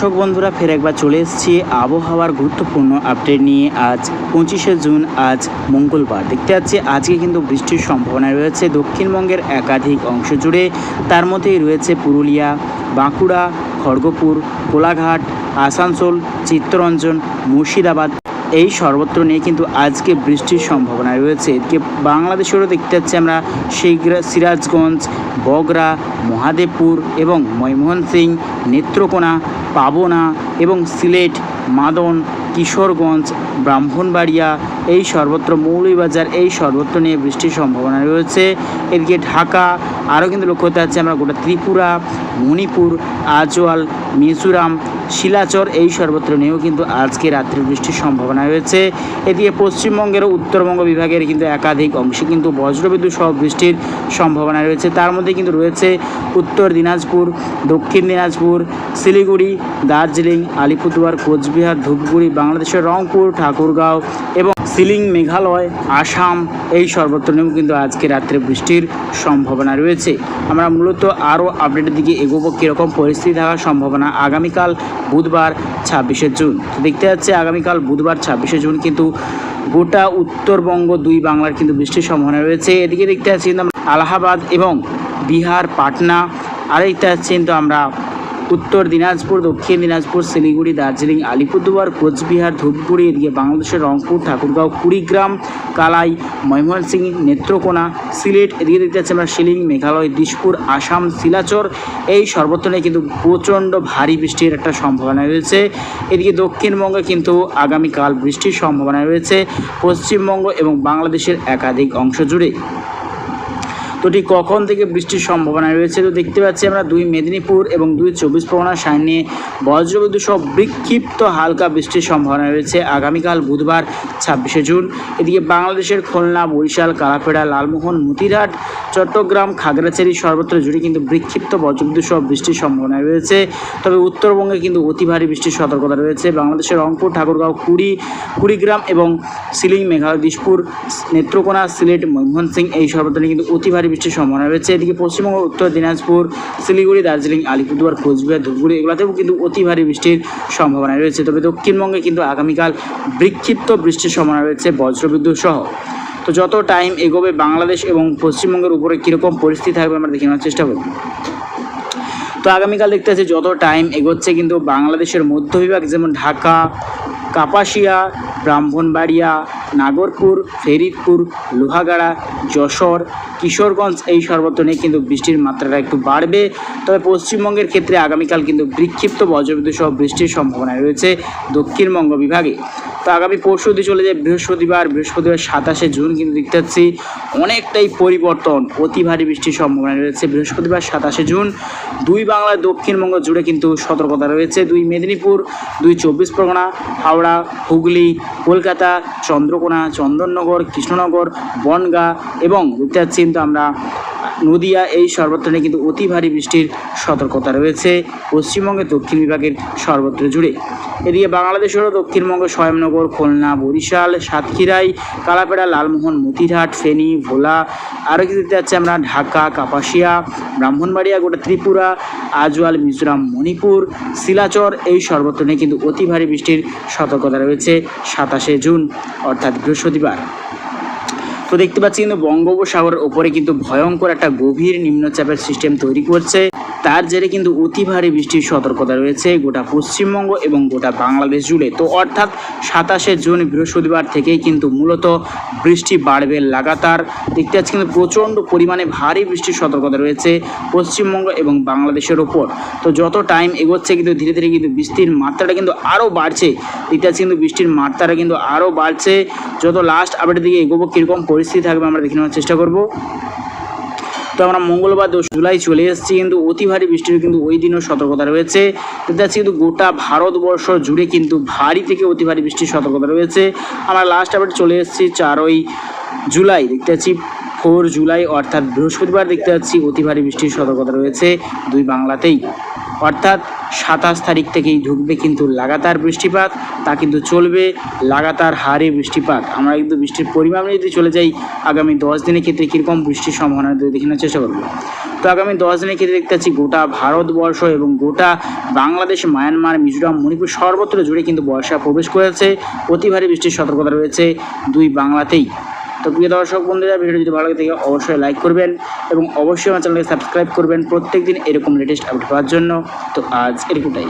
দর্শক বন্ধুরা, ফের একবার চলে এসেছি আবহাওয়ার গুরুত্বপূর্ণ আপডেট নিয়ে। আজ পঁচিশে জুন, আজ মঙ্গলবার। দেখতে পাচ্ছি, আজকে কিন্তু বৃষ্টির সম্ভাবনা রয়েছে দক্ষিণবঙ্গের একাধিক অংশ জুড়ে। তার মধ্যেই রয়েছে পুরুলিয়া, বাঁকুড়া, খড়গপুর, কোলাঘাট, আসানসোল, চিত্তরঞ্জন, মুর্শিদাবাদ। এই সর্বত্র নিয়ে কিন্তু আজকে বৃষ্টির সম্ভাবনা রয়েছে। এদিকে বাংলাদেশেরও দেখতে পাচ্ছি আমরা শিগরা সিরাজগঞ্জ বগরা মহাদেবপুর এবং ময়মোহন সিং নেত্রকোনা, পাবনা এবং সিলেট মাদন, কিশোরগঞ্জ, ব্রাহ্মণবাড়িয়া, এই সর্বত্র মৌলভীবাজার, এই সর্বত্র নিয়ে বৃষ্টির সম্ভাবনা রয়েছে। এদিকে ঢাকা, আরও কিন্তু লক্ষ্য করতে পারছি আমরা গোটা ত্রিপুরা, মণিপুর, আজওয়াল, মিজোরাম, শিলাচর, এই সর্বত্র নিয়েও কিন্তু আজকে রাত্রে বৃষ্টির সম্ভাবনা রয়েছে। এদিকে পশ্চিমবঙ্গের উত্তরবঙ্গ বিভাগের কিন্তু একাধিক অংশে কিন্তু বজ্রবিদ্যুৎ সহ বৃষ্টির সম্ভাবনা রয়েছে। তার মধ্যে কিন্তু রয়েছে উত্তর দিনাজপুর, দক্ষিণ দিনাজপুর, শিলিগুড়ি, দার্জিলিং, আলিপুরদুয়ার, কোচবিহার ধূপগুড়ি, বাংলাদেশের রংপুর, ঠাকুরগাঁও এবং সিলিং, মেঘালয়, আসাম, এই সর্বত্র নিয়েও কিন্তু আজকে রাত্রে বৃষ্টির সম্ভাবনা রয়েছে। আমরা মূলত আরও আপডেটের দিকে এগোবো, কীরকম পরিস্থিতি থাকার সম্ভাবনা আগামীকাল বুধবার ছাব্বিশে জুন। দেখতে যাচ্ছে আগামীকাল বুধবার ছাব্বিশে জুন কিন্তু গোটা উত্তরবঙ্গ, দুই বাংলার কিন্তু বৃষ্টির সম্ভাবনা রয়েছে। এদিকে দেখতে পাচ্ছি কিন্তু আমরা আলাহাবাদ এবং বিহার, পাটনা আর দেখতে পাচ্ছি কিন্তু আমরা উত্তর দিনাজপুর, দক্ষিণ দিনাজপুর, শিলিগুড়ি, দার্জিলিং, আলিপুরদুয়ার, কোচবিহার, ধূপগুড়ি, এদিকে বাংলাদেশের রংপুর, ঠাকুরগাঁও, কুড়িগ্রাম, কালাই, ময়মনসিং, নেত্রকোনা, সিলেট, এদিকে দেখতে পাচ্ছি আমরা শিলিং মেঘালয়, দিশপুর, আসাম, শিলাচর। এই সর্বত্র কিন্তু প্রচণ্ড ভারী বৃষ্টির একটা সম্ভাবনা রয়েছে। এদিকে দক্ষিণবঙ্গে কিন্তু আগামীকাল বৃষ্টির সম্ভাবনা রয়েছে। পশ্চিমবঙ্গ এবং বাংলাদেশের একাধিক অংশ জুড়ে। তো কখন থেকে বৃষ্টির সম্ভাবনা রয়েছে? তো দেখতে পাচ্ছি আমরা দুই মেদিনীপুর এবং দুই চব্বিশ পরগনা সাইনে বজ্রবিদ্যুৎ সহ বিক্ষিপ্ত হালকা বৃষ্টির সম্ভাবনা রয়েছে আগামীকাল বুধবার ছাব্বিশে জুন। এদিকে বাংলাদেশের খুলনা, বরিশাল, কালাপেড়া, লালমোহন, মতিরহাট চট্টগ্রাম, খাগড়াছড়ি সর্বত্র জুড়ে কিন্তু বিক্ষিপ্ত বজ্রবিদ্যুৎ সহ বৃষ্টির সম্ভাবনা রয়েছে। তবে উত্তরবঙ্গে কিন্তু অতি ভারী বৃষ্টির সতর্কতা রয়েছে। বাংলাদেশের রংপুর, ঠাকুরগাঁও, কুড়ি, কুড়িগ্রাম এবং সিলিং, মেঘালয় দিশপুর নেত্রকোনা, সিলেট ময়মোহন সিং এই সর্বত্র কিন্তু অতি ভারী বৃষ্টির সম্ভাবনা রয়েছে। এদিকে পশ্চিমবঙ্গ, উত্তর দিনাজপুর, শিলিগুড়ি, দার্জিলিং, আলিপুরদুয়ার, কোচবিহার, ধূপগুড়ি এগুলোতেও কিন্তু অতি ভারী বৃষ্টির সম্ভাবনা রয়েছে। তবে দক্ষিণবঙ্গে কিন্তু আগামীকাল বিক্ষিপ্ত বৃষ্টির সম্ভাবনা রয়েছে বজ্রবিদ্যুৎ সহ। তো যত টাইম এগোবে বাংলাদেশ এবং পশ্চিমবঙ্গের উপরে কীরকম পরিস্থিতি থাকবে আমরা দেখে নেওয়ার চেষ্টা করব। তো আগামীকাল দেখতে আছে যত টাইম এগোচ্ছে কিন্তু বাংলাদেশের মধ্য বিভাগ যেমন ঢাকা, কাপাসিয়া, ব্রাহ্মণবাড়িয়া, নাগরপুর, ফেরিদপুর, লোহাগাড়া, যশোর, কিশোরগঞ্জ এই সর্বত্র নিয়ে কিন্তু বৃষ্টির মাত্রাটা একটু বাড়বে। তবে পশ্চিমবঙ্গের ক্ষেত্রে আগামীকাল কিন্তু বিক্ষিপ্ত বজ্রবিদ্যুৎ সহ বৃষ্টির সম্ভাবনা রয়েছে দক্ষিণবঙ্গ বিভাগে। তো আগামী পরশু দিয়ে চলে যায় বৃহস্পতিবার বৃহস্পতিবার সাতাশে জুন কিন্তু দেখতে পাচ্ছি অনেকটাই পরিবর্তন, অতি ভারী বৃষ্টির সম্ভাবনা রয়েছে। বৃহস্পতিবার সাতাশে জুন, দুই বাংলার দক্ষিণবঙ্গ জুড়ে কিন্তু সতর্কতা রয়েছে। দুই মেদিনীপুর, দুই চব্বিশ পরগনা, হাওড়া, হুগলি, কলকাতা, চন্দ্রকোনা, চন্দননগর, কৃষ্ণনগর, বনগাঁ এবং দেখতে পাচ্ছি কিন্তু আমরা নদিয়া, এই সর্বত্র নিয়ে কিন্তু অতি ভারী বৃষ্টির সতর্কতা রয়েছে। পশ্চিমবঙ্গের দক্ষিণ বিভাগের সর্বত্র জুড়ে। এদিকে বাংলাদেশেরও দক্ষিণবঙ্গ, স্বয়ংনগর, খুলনা, বরিশাল, সাতক্ষীরাই, কালাপেড়া, লালমোহন, মতিরহাট, ফেনী, ভোলা, আরও কিছু দেখতে যাচ্ছে আমরা ঢাকা, কাপাসিয়া, ব্রাহ্মণবাড়িয়া, গোটা ত্রিপুরা, আজওয়াল, মিজোরাম, মণিপুর, শিলাচর, এই সর্বত্র নিয়ে কিন্তু অতি ভারী বৃষ্টির সতর্কতা রয়েছে সাতাশে জুন, অর্থাৎ বৃহস্পতিবার। তো দেখতে পাচ্ছি কিন্তু বঙ্গোপসাগরের ওপরে কিন্তু ভয়ঙ্কর একটা গভীর নিম্নচাপের সিস্টেম তৈরি করছে। তার জেরে কিন্তু অতি ভারী বৃষ্টির সতর্কতা রয়েছে গোটা পশ্চিমবঙ্গ এবং গোটা বাংলাদেশ জুড়ে। তো অর্থাৎ সাতাশে জুন বৃহস্পতিবার থেকেই কিন্তু মূলত বৃষ্টি বাড়বে লাগাতার। দেখতে পাচ্ছি কিন্তু প্রচণ্ড পরিমাণে ভারী বৃষ্টির সতর্কতা রয়েছে পশ্চিমবঙ্গ এবং বাংলাদেশের ওপর। তো যত টাইম এগোচ্ছে কিন্তু ধীরে ধীরে কিন্তু বৃষ্টির মাত্রাটা কিন্তু আরও বাড়ছে। দেখতে পাচ্ছি কিন্তু বৃষ্টির মাত্রাটা কিন্তু আরও বাড়ছে। যত লাস্ট আপডেটের দিকে এগোবো, কীরকম পরিস্থিতি থাকবে আমরা দেখে নেওয়ার চেষ্টা করব। তো আমরা মঙ্গলবার দশ জুলাই চলে এসেছি, কিন্তু অতি ভারী বৃষ্টির কিন্তু ওই দিনও সতর্কতা রয়েছে। দেখতে পাচ্ছি কিন্তু গোটা ভারতবর্ষ জুড়ে কিন্তু ভারী থেকে অতি ভারী বৃষ্টির সতর্কতা রয়েছে। আমরা লাস্ট আপডেট চলে এসেছি চারই জুলাই। দেখতে পাচ্ছি ফোর জুলাই, অর্থাৎ বৃহস্পতিবার দেখতে পাচ্ছি অতি ভারী বৃষ্টির সতর্কতা রয়েছে দুই বাংলাতেই। অর্থাৎ সাতাশ তারিখ থেকেই ঢুকবে কিন্তু লাগাতার বৃষ্টিপাত, তা কিন্তু চলবে লাগাতার হারে বৃষ্টিপাত। আমরা কিন্তু বৃষ্টির পরিমাণ যদি চলে যাই, আগামী দশ দিনের ক্ষেত্রে কীরকম বৃষ্টির সম্ভাবনা যদি দেখে নেওয়ার চেষ্টা করব? তো আগামী দশ দিনের ক্ষেত্রে দেখতে পাচ্ছি গোটা ভারতবর্ষ এবং গোটা বাংলাদেশ, মায়ানমার, মিজোরাম, মণিপুর সর্বত্র জুড়ে কিন্তু বর্ষা প্রবেশ করেছে। অতি ভারী বৃষ্টির সতর্কতা রয়েছে দুই বাংলাতেই। তো প্রিয় দর্শক বন্ধুরা ভিডিও যদি ভালো লাগে থাকে, অবশ্যই লাইক করবেন এবং অবশ্যই আমার চ্যানেলকে সাবস্ক্রাইব করবেন। প্রত্যেক দিন এরকম লেটেস্ট আপডেট পাওয়ার জন্য। তো আজ এরকমটাই